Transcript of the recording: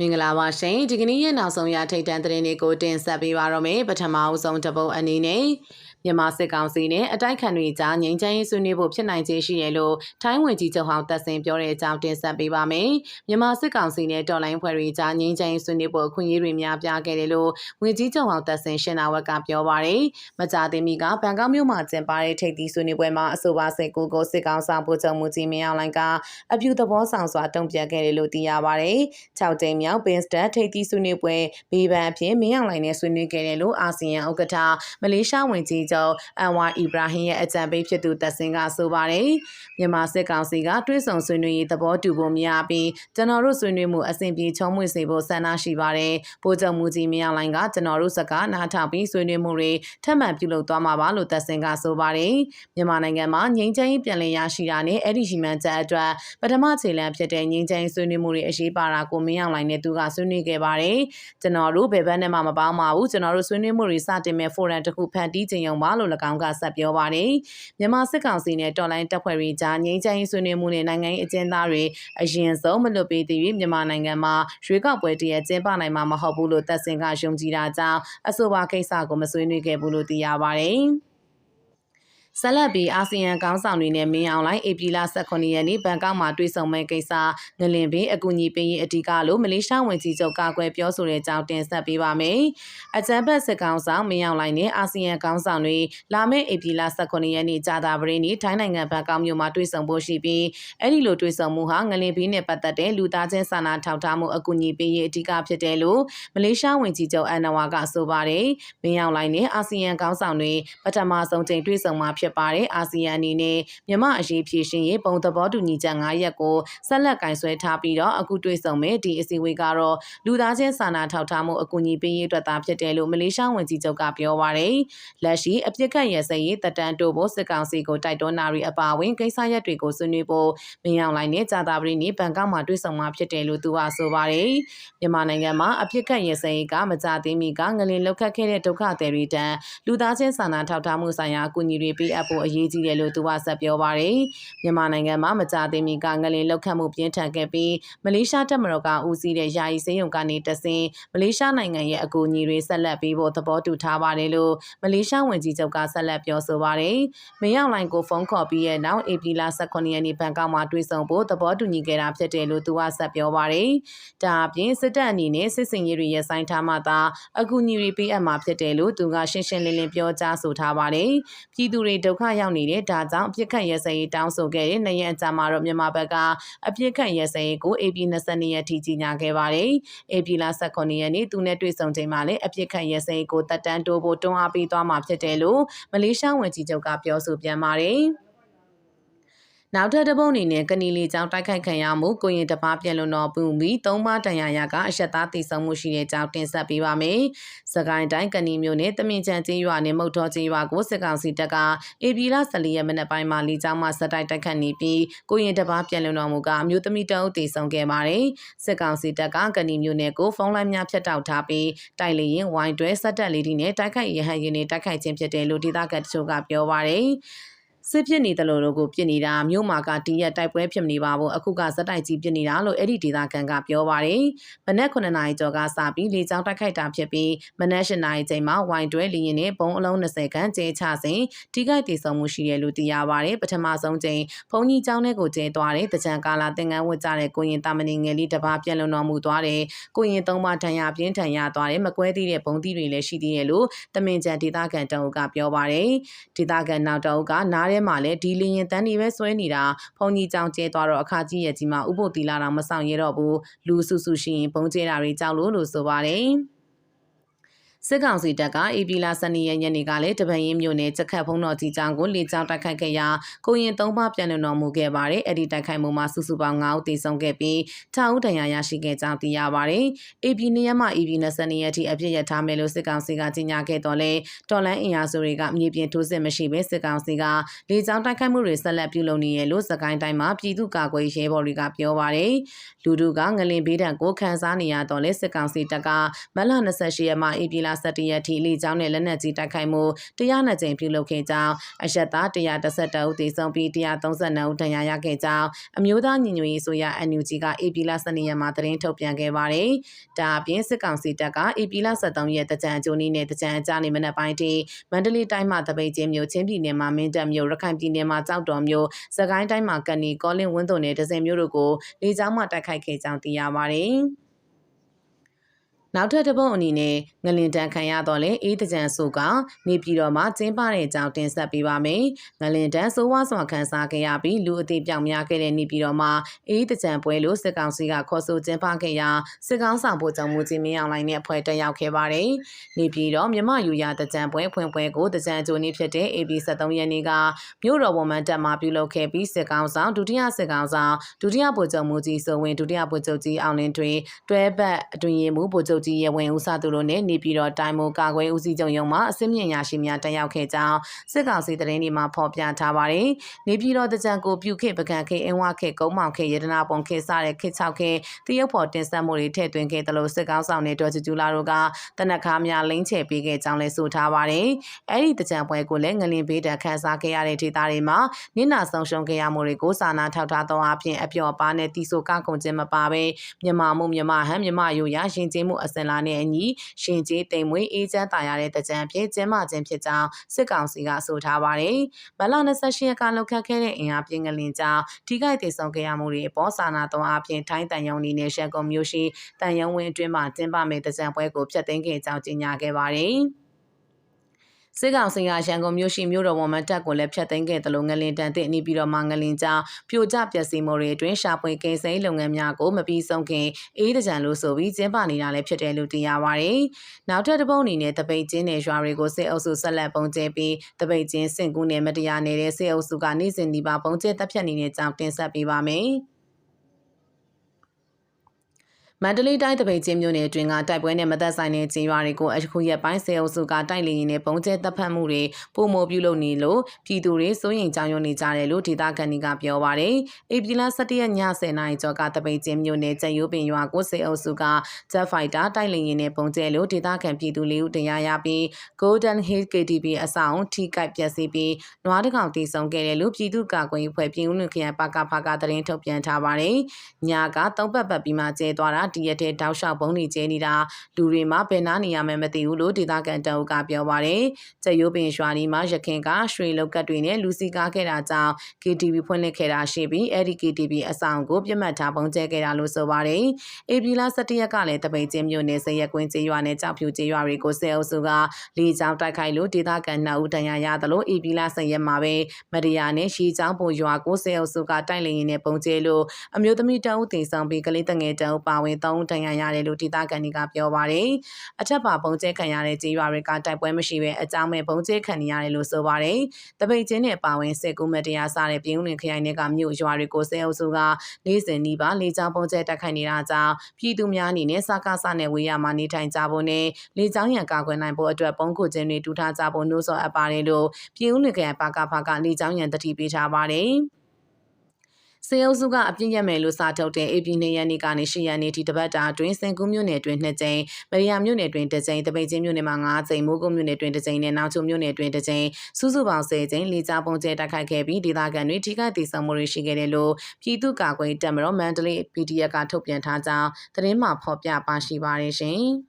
မင်္ဂလာပါရှင်ဒီကနေ့ရဲ့နောက်ဆုံးရထိတ်တန့်သတင်းတွေကိုတင်ဆက်ပေးပါရမယ်ပထမအဆုံးတစ်ပုတ်အနေနဲ့ မြန်မာစစ်ကောင်စီနဲ့အတိုက်ခံတွေကြားငြိမ်းချမ်းရေးဆွေးနွေးဖို့ဖြစ်နိုင်ခြေရှိတယ်လို့ထိုင်းဝန်ကြီးချုပ်ဟောင်းတက်စင်ပြောတဲ့အကြောင်းတင်ဆက်ပေးပါမယ်မြန်မာစစ်ကောင်စီနဲ့တော်လိုင်းဖွဲ့တွေကြားငြိမ်းချမ်းရေးဆွေးနွေးဖို့အခွင့်အရေးတွေများပြားခဲ့တယ်လို့ဝန်ကြီးချုပ်ဟောင်းတက်စင်ရှင်းနာဝက်ကပြောပါတယ်မကြသေးမီကဘန်ကောက်မြို့မှာကျင်းပတဲ့ထိပ်သီးဆွေးနွေးပွဲမှာအဆိုပါစစ်ကူကိုစစ်ကောင်ဆောင်ဖို့ချုပ်မှုကြီးမင်းအောင်လိုင်ကအပြူသဘောဆောင်စွာတုံ့ပြန်ခဲ့တယ်လို့သိရပါတယ်6ကြိမ်မြောက်ပင်စတက်ထိပ်သီးဆွေးနွေးပွဲဘေးပန်းအဖြစ်မင်းအောင်လိုင်နဲ့ဆွေးနွေးခဲ့တယ်လို့အာဆီယံဥက္ကဋ္ဌမလေးရှားဝန်ကြီးချုပ်အန်ဝါအီဘရာဟင်ရဲ့အကြံပေးဖြစ်သူတက်စင်ကဆိုပါတယ်မြန်မာစစ်ကောင်စီကတွဲဆောင်ဆွေးနွေးရေးသဘောတူဖို့များပြီးကျွန်တော်တို့ဆွေးနွေးမှုအဆင်ပြေချုံးမွေစေဖို့ဆန္ဒရှိပါတယ်ပိုးချုပ်မှုကြီးမင်းအောင်လိုင်ကကျွန်တော်တို့စကားနားထောင်ပြီးဆွေးနွေးမှုတွေထပ်မံပြုလုပ်သွားမှာပါလို့တက်စင်ကဆိုပါတယ်မြန်မာနိုင်ငံမှာငြိမ်းချမ်းရေးပြန်လည်ရရှိတာနဲ့အဲ့ဒီရှိမှန်းချက်အတွက်ပထမခြေလှမ်းဖြစ်တဲ့ငြိမ်းချမ်းရေးဆွေးနွေးမှုတွေအရေးပါတာကိုမင်းအောင်လိုင်နဲ့သူကဆွေးနွေးခဲ့ပါတယ်ကျွန်တော်တို့ဘယ်ဘက်နဲ့မှမပေါင်းပါဘူးကျွန်တော်တို့ဆွေးနွေးမှုတွေစတင်မဲ့ဖိုရမ်တစ်ခုဖန်တီးခြင်းရုံပါလို့၎င်းကဆက်ပြောပါတယ်မြန်မာစစ်ကောင်စီနဲ့တော်လိုင်းတပ်ဖွဲ့တွေကြားငြိမ်းချမ်းရေးဆွေးနွေးမှုနဲ့နိုင်ငံရေးအကျဉ်းသားတွေအရင်ဆုံးမလွတ်ပေးသေးပြီးမြန်မာနိုင်ငံမှာရွေးကောက်ပွဲတည်းကျင်းပနိုင်မှာမဟုတ်ဘူးလို့သက်စင်ကယုံကြည်တာကြောင့်အဆိုပါကိစ္စကိုမဆွေးနွေးခဲ့ဘူးလို့သိရပါတယ်။ ဆက်လက်ပြီးအာဆီယံကောင်းဆောင်တွေနဲ့မင်းအောင်လိုင်းဧပြီလ18ရက်နေ့ဘန်ကောက်မှာတွေ့ဆုံမဲ့ကိစ္စငလင်ပင်အကူအညီပေးရေးအတီးကလို့မလေးရှားဝန်ကြီးချုပ်ကာကွယ်ပြောဆိုတဲ့အကြောင်းတင်ဆက်ပေးပါမယ်။အကြံဖက်စစ်ကောင်ဆောင်မင်းအောင်လိုင်းနဲ့အာဆီယံကောင်းဆောင်တွေလာမယ့်ဧပြီလ18ရက်နေ့ကြာတာပရင်းနေ့ထိုင်းနိုင်ငံဘန်ကောက်မြို့မှာတွေ့ဆုံဖို့ရှိပြီးအဲ့ဒီလိုတွေ့ဆုံမှုဟာငလင်ပင်နဲ့ပတ်သက်တဲ့လူသားချင်းစာနာထောက်ထားမှုအကူအညီပေးရေးအတီးကဖြစ်တယ်လို့မလေးရှားဝန်ကြီးချုပ်အန်နဝါကဆိုပါတယ်။မင်းအောင်လိုင်းနဲ့အာဆီယံကောင်းဆောင်တွေပထမဆုံးချိန်တွေ့ဆုံမှာဖြစ်ပါတယ်အာဆီယံအနေနဲ့မြန်မာအရေးဖြည့်ရှင်ရေးပုံသဘောတူညီချက်9ရက်ကိုဆက်လက်ကင်ဆွဲထားပြီးတော့အခုတွေ့ဆုံမဲ့ဒီအစည်းအဝေးကတော့လူသားချင်းစာနာထောက်ထားမှုအကူအညီပေးရေးအတွက်သာဖြစ်တယ်လို့မလေးရှားဝန်ကြီးချုပ်ကပြောပါရယ်လက်ရှိအပြစ်ကတ်ရစရေးတက်တန်းတိုးဖို့စစ်ကောင်စီကိုတိုက်တွန်းနာရီအပါအဝင်ကိစ္စရပ်တွေကိုဆွေးနွေးဖို့မင်းအောင်လိုင်းနဲ့ကြာတာပရိနေဘန်ကောက်မှာတွေ့ဆုံမှာဖြစ်တယ်လို့သူကဆိုပါရယ်မြန်မာနိုင်ငံမှာအပြစ်ကတ်ရစရေးကမကြသေးမီကငလင်လောက်ခတ်ခဲ့တဲ့ဒုက္ခသည်တွေတန်းလူသားချင်းစာနာထောက်ထားမှုဆိုင်ရာအကူအညီတွေပေးအပ်ဖို့အရေးကြီးတယ်လို့သူကဆက်ပြောပါရယ်မြန်မာနိုင်ငံမှာမကြသေးမီကငလင်လောက်ခတ်မှုပြင်းထန်ခဲ့ပြီးမလေးရှားတပ်မတော်ကဦးစီးတဲ့ယာယီစေယုံကနေတဆင်မလေးရှားနိုင်ငံရဲ့အကူအညီတွေဆက်လက်ပေးဖို့သဘောတူထားပါတယ်လို့မလေးရှားဝန်ကြီးချုပ်ကဆက်လက်ပြောဆိုပါရယ်မင်းအောင်လိုင်ကိုဖုန်းခေါ်ပြီးရဲ့နောက်ဧပြီလ18ရက်နေ့ဘန်ကောက်မှာတွေ့ဆုံဖို့သဘောတူညီခဲ့တာဖြစ်တယ်လို့သူကဆက်ပြောပါရယ်ဒါအပြင်စစ်တပ်အနေနဲ့စစ်စင်ရေးတွေရဆိုင်ထားမှသာအကူအညီတွေပေးအပ်မှာဖြစ်တယ်လို့သူကရှင်းရှင်းလင်းလင်းပြောကြားဆိုထားပါတယ်ပြည်သူတွေဒုက္ခရောက်နေတဲ့ဒါကြောင့်အပြစ်ခတ်ရဲစရေးတောင်းဆိုခဲ့တဲ့နှစ်ရက်အကြာမှာတော့မြန်မာဘက်ကအပြစ်ခတ်ရဲစရေးကို AP 22ရက်ထိကြီးညာခဲ့ပါတယ်။ AP လ18ရက်နေ့သူနဲ့တွေ့ဆုံချိန်မှာလည်းအပြစ်ခတ်ရဲစရေးကိုတက်တန်းတိုးဖို့တွန်းအားပေးသွားမှာဖြစ်တယ်လို့မလေးရှားဝန်ကြီးချုပ်ကပြောဆိုပြန်ပါတယ်။ နောက်ထပ်တစ်ပုတ်အနေနဲ့ကနီလီကျောင်းတိုက်ခိုက်ခံရမှုကိုရင်တပားပြန်လွန်တော်ပူပြီးသုံးပါးတန်ရာရကအရှက်သားတည်ဆုံမှုရှိတဲ့ကြောင်းတင်ဆက်ပေးပါမယ်။စကိုင်းတိုင်းကနီမျိုးနဲ့တမင်ချန်ကျေးရွာနဲ့မုတ်တော်ကျေးရွာကိုစစ်ကောင်စီတပ်ကအေပီလာ14ရက်မနက်ပိုင်းမှာလီကျောင်းမှဆက်တိုက်တိုက်ခတ်နေပြီးကိုရင်တပားပြန်လွန်တော်မူကအမျိုးသမီးတအုပ်တည်ဆုံခဲ့ပါတယ်။စစ်ကောင်စီတပ်ကကနီမျိုးနဲ့ကိုဖုန်းလိုင်းများဖြတ်တောက်ထားပြီးတိုက်လေရင်ဝိုင်းတွဲဆက်တက်လေးဒီနဲ့တိုက်ခိုက်ရဟန်ရင်နဲ့တိုက်ခိုက်ခြင်းဖြစ်တယ်လို့ဒေသခံတချို့ကပြောပါတယ်။ စစ်ဖြစ်နေတယ်လို့တို့ကိုပြစ်နေတာမြို့မှာကတရက်တိုက်ပွဲဖြစ်နေပါဘူးအခုကဇက်တိုက်ကြီးပြစ်နေတာလို့အဲ့ဒီဒေသခံကပြောပါတယ်မနက်9နာရီကျော်ကစပြီးလေကြောင်းတိုက်ခိုက်တာဖြစ်ပြီးမနက်10နာရီချိန်မှာဝိုင်တွဲလီရင်နဲ့ဘုံအလုံး20ခန်းကျဲချစဉ်ထိခိုက်ဒေဆုံးမှုရှိတယ်လို့သိရပါတယ်ပထမဆုံးချိန်ဘုံကြီးကျောင်းထဲကိုကျဲသွားတဲ့တကြံကာလာသင်္ကန်းဝတ်ကြတဲ့ကိုရင်တာမဏီငယ်လေးတစ်ပါးပြန်လုံတော်မူသွားတယ်ကိုရင်သုံးပါးထံရပြင်းထန်ရသွားတယ်မကွဲသေးတဲ့ဘုံသီးတွေလည်းရှိသေးတယ်လို့တမင်ကြံဒေသခံတအုပ်ကပြောပါတယ်ဒေသခံနောက်တအုပ်ကနားထဲမှာလည်းဒီလီရင်တန်းတွေပဲဆွဲနေတာဖုန်ကြီးကြောင်ကျဲသွားတော့အခါကြီးရဲ့ကြီးမှာဥပုပ်တီလာတော့မဆောင်ရတော့ဘူးလူစုစုရှိရင်ဘုံကျဲတာတွေကြောက်လို့လို့ဆိုပါတယ် စစ်ကောင်စီတပ်ကအေပီလာ12ရက်ညနေကလည်းတပန်ရင်မြို့နယ်ချက်ခတ်ဖုံးတော်ကြီးကျောင်းကိုလေကြောင်းတိုက်ခိုက်ခဲ့ရာကိုရင်သုံးပါးပြန်လည်တော်မူခဲ့ပါတယ်။အဲ့ဒီတိုက်ခိုက်မှုမှာစုစုပေါင်း9ဦးသေဆုံးခဲ့ပြီး6ဦးဒဏ်ရာရရှိခဲ့ကြောင်းသိရပါတယ်။ AP နေရမှ EP 22ရက်ထိအပြစ်ရထားမယ်လို့စစ်ကောင်စီကကြေညာခဲ့တော့လဲတော်လန်အင်အားစုတွေကမြေပြင်ထိုးစစ်မရှိဘဲစစ်ကောင်စီကလေကြောင်းတိုက်ခိုက်မှုတွေဆက်လက်ပြုလုပ်နေရလို့စကိုင်းတိုင်းမှာပြည်သူ့ကာကွယ်ရေးရဲဘော်တွေကပြောပါတယ်။လူတို့ကငလင်ဘေးဒဏ်ကိုခံစားနေရတော့လဲစစ်ကောင်စီတပ်ကမလ28ရက်မှ AP လာ17ရက်ထိလေကြောင်းနဲ့လက်နက်ကြီးတိုက်ခိုက်မှု102ကြိမ်ပြုလုပ်ခဲ့ကြောင်းအရက်သား112ဦးသေဆုံးပြီး132ဦးဒဏ်ရာရခဲ့ကြောင်းအမျိုးသားညီညွတ်ရေးဆိုရ NUG က AP လ12ရက်မှာသတင်းထုတ်ပြန်ခဲ့ပါတယ်။ဒါအပြင်စစ်ကောင်စီတပ်က AP လ13ရက်တကြံအကျိုးနည်းနဲ့တကြံအကြနေမနက်ပိုင်းထိမန္တလေးတိုင်းမှာတပိတ်ချင်းမြို့ချင်းပြည်နယ်မှာမင်းတပ်မြို့ရခိုင်ပြည်နယ်မှာကြောက်တော်မြို့စကိုင်းတိုင်းမှာကဏီကောလင်းဝင်းတုံနယ်ဒဇင်မြို့တို့ကိုလေကြောင်းမှတိုက်ခိုက်ခဲ့ကြောင်းသိရပါတယ်။ နောက်ထပ်တစ်ပုတ်အနေနဲ့ငလင်တန်ခံရတော့လေအေးတကြံဆိုကနေပြည်တော်မှာကျင်းပတဲ့အကြောင်းတင်ဆက်ပေးပါမယ်။ငလင်တန်ဆိုးဝါးစွာခန်းစားခဲ့ရပြီးလူအသေးပြောင်များခဲ့တဲ့နေပြည်တော်မှာအေးတကြံပွဲလို့စစ်ကောင်စီကခေါ်ဆိုကျင်းပခဲ့ရာစစ်ကောင်ဆောင်ဖို့ကြောင့်မူကြီးမင်းအောင်လိုင်းနဲ့အဖွဲ့တက်ရောက်ခဲ့ပါတယ်။နေပြည်တော်မြမယူရတကြံပွဲဖွင့်ပွဲကိုတကြံဂျိုနေ့ဖြစ်တဲ့ AB 73ရက်နေ့ကမြို့တော်ဝန်မှန်တက်မှာပြုလုပ်ခဲ့ပြီးစစ်ကောင်ဆောင်ဒုတိယစစ်ကောင်ဆောင်ဒုတိယဗိုလ်ချုပ်မူကြီးစိုးဝင်းဒုတိယဗိုလ်ချုပ်ကြီးအောင်လင်းတွင်တွဲဘက်အတွင်ရင်မှုဗိုလ်ချုပ်ကြီးရဝင်းဦးစသူတို့နဲ့နေပြည်တော်တိုင်းမိုကာကွယ်ဦးစီးချုပ်ရုံးမှအစင်းမြင့်ရာရှိများတက်ရောက်ခဲ့ကြောင်းစစ်ကောင်စီသတင်းတွေမှာဖော်ပြထားပါတယ်။နေပြည်တော်တကြံကိုပြုခေပကံခေအင်းဝခေကုန်းမောင်ခေရတနာပုံခေစတဲ့ခေ6ခေတရုတ်ဖော်တင်ဆက်မှုတွေထည့်သွင်းခဲ့တယ်လို့စစ်ကောင်ဆောင်နဲ့ဒေါ်ကျူကျူလာတို့ကတနက်ခါများလိမ့်ချပေးခဲ့ကြောင်းလည်းဆိုထားပါတယ်။အဲ့ဒီတကြံပွဲကိုလည်းငလင်ဘေးတန်ခန်းစားခဲ့ရတဲ့ဒေသတွေမှာနင့်နာဆုံးရှုံးခဲ့ရမှုတွေကိုစာနာထောက်ထားသောအပြင်အပျော်ပါနဲ့တီဆိုကကုန်ခြင်းမပါဘဲမြန်မာမှုမြန်မာဟန်မြန်မာယူရရှင်ကျေးမှုအစင်လာနဲ့အညီရှင်ကျေးတိမ်မွေးအေးချမ်းတာရတဲ့တကြံဖြစ်ကျင်းမာခြင်းဖြစ်ကြောင်းစစ်ကောင်စီကဆိုထားပါတယ်။မလ28ရက်ကလောက်ခတ်ခဲ့တဲ့အင်အားပြင်းကလင်ကြောင့်ထိခိုက်ဒေဆုံးခဲ့ရမှုတွေအပေါ်စာနာသောအပြင်ထိုင်းတန်ယုံနေနဲ့ရှန်ကုန်မြို့ရှိတန်ယုံဝင်းအတွင်းမှာကျင်းပမယ့်တကြံပွဲကိုဖျက်သိမ်းခဲ့ကြောင်းကြေညာခဲ့ပါတယ်။ စစ်ကောင်စီကရန်ကုန်မြို့ရှိမြို့တော်ဝန်မတက်ကိုလည်းဖျက်သိမ်းခဲ့တယ်လို့ငလင်တန်တဲ့အနီးပြီးတော့မှငလင်ကြောင်ပြိုကျပျက်စီးမှုတွေအတွင်းရှာဖွေကိန်းစိမ်းလုပ်ငန်းများကိုမပြီးဆုံးခင်အေးတကြံလို့ဆိုပြီးကျင်းပနေတာလည်းဖြစ်တယ်လို့သိရပါတယ်။နောက်ထပ်တစ်ပုံအနေနဲ့တပိတ်ချင်းနယ်ရွာတွေကိုစစ်အုပ်စုဆက်လက်ပုံကျဲပြီးတပိတ်ချင်းစင်ကူးနယ်မတရားနေတဲ့စစ်အုပ်စုကနေ့စဉ်ဒီပါပုံကျဲတပ်ဖြတ်နေတဲ့ကြောင်းတင်ဆက်ပေးပါမယ်။ မန္တလေးတိုင်းတပိတ်ချင်းမြို့နယ်အတွင်းကတိုက်ပွဲနဲ့မသက်ဆိုင်တဲ့ကျေးရွာတွေကိုအခုရက်ပိုင်းစေအုပ်စုကတိုက်လေရင်နဲ့ပုံကျဲတပ်ဖတ်မှုတွေပုံမပြုလုပ်နေလို့ပြည်သူတွေစိုးရိမ်ကြောင်ရွံ့နေကြတယ်လို့ဒေသခံတွေကပြောပါတယ်။အေပီလာ17ရက်ည10:00နာရီကျော်ကတပိတ်ချင်းမြို့နယ်ကျရိုးပင်ရွာကိုစေအုပ်စုကဂျက်ဖိုက်တာတိုက်လေရင်နဲ့ပုံကျဲလို့ဒေသခံပြည်သူလေးဦးတရားရပြီး Golden Hill KTB အဆောင်ထိကိုက်ပျက်စီးပြီးနွားတကောင်တည်ဆုံခဲ့တယ်လို့ပြည်သူ့ကာကွယ်ရေးဖွဲ့ပြည်ဦးလွင်ခရိုင်ပါကဖကသတင်းထုတ်ပြန်ထားပါတယ်။ညကသုံးပတ်ပတ်ပြီးမှကျဲသွားတာဒီရက်တဲ့တောက်လျှောက်ပုံနေကျဲနေတာလူတွေမှာဘယ်နာနေရမှမသိဘူးလို့ဒေသခံတအုပ်ကပြောပါတယ်။ကျရိုးပင်ရွာနီမှာရခင်ကရွှေလောက်ကတ်တွေနဲ့လူစီကားခဲ့တာကြောင့် KTV ဖွင့်လှစ်ခဲ့တာရှိပြီးအဲ့ဒီ KTV အဆောင်ကိုပြတ်မှတ်ထားပုံကျဲခဲ့တာလို့ဆိုပါတယ်။ဧပြီလ17ရက်ကလည်းတပိတ်ချင်းမြို့နယ်စရက်ကွင်းကျေးရွာနဲ့ကြောက်ဖြူကျေးရွာတွေကိုဆဲအုပ်စုကလေကြောင်းတိုက်ခိုက်လို့ဒေသခံ2ဦးတန်ရာရသလိုဧပြီလ10ရက်မှာပဲမရယာနဲ့ရှီချောင်းပုံရွာကိုဆဲအုပ်စုကတိုက်လေရင်နဲ့ပုံကျဲလို့အမျိုးသမီးတအုပ်တင်ဆောင်ပြီးကလေးတငယ်တအုပ်ပါဝင်3ဦးတန်ရာရတယ်လို့ဒေသခံတွေကပြောပါတယ်။အထက်ပါပုံကျဲခံရတဲ့ကြေးရွာတွေကတိုက်ပွဲမရှိဘဲအကြောင်းမဲ့ပုံကျဲခံနေရတယ်လို့ဆိုပါတယ်။တပိတ်ချင်းနဲ့ပါဝင်စစ်ကူမတရားစားတဲ့ပြည်ဦးလင်ခရိုင်တွေကမြို့ရွာတွေကိုစေအုပ်စုကနေ့စဉ်နှီးပါလေကြောင်းပုံကျဲတိုက်ခိုက်နေတာကြောင့်ပြည်သူများအနေနဲ့စကားစနဲ့ဝေးရမှာနေထိုင်ကြဖို့နဲ့လေကြောင်းရန်ကာကွယ်နိုင်ဖို့အတွက်ပုံကိုချင်းတွေတူထားကြဖို့နှိုးဆော်အပ်ပါတယ်လို့ပြည်ဦးလင်ခရိုင်ပါကဖကလေကြောင်းရန်တတိပေးထားပါတယ်။ စေအုပ်စုကအပြည့်ရမယ်လို့စာထုတ်တဲ့ AP နေရန်နေကနေရှရန်နေထိတပတ်တာအတွင်းစင်ကူးမြို့နယ်အတွင်း2ကြိမ်မရိယာမြို့နယ်အတွင်း2ကြိမ်တပိတ်ချင်းမြို့နယ်မှာ9ကြိမ်မိုးကုတ်မြို့နယ်အတွင်း2ကြိမ်နဲ့နောက်ချုံမြို့နယ်အတွင်း2ကြိမ်စုစုပေါင်း10ကြိမ်လေကြောင်းပုံကျဲတိုက်ခိုက်ခဲ့ပြီးဒေသခံတွေထိခိုက်ဒေဆုံးမှုတွေရှိခဲ့တယ်လို့ပြည်သူ့ကာကွယ်တပ်မတော်မန္တလေး PDF ကထုတ်ပြန်ထားကြောင်းသတင်းမှဖော်ပြပါရှိပါတယ်ရှင်။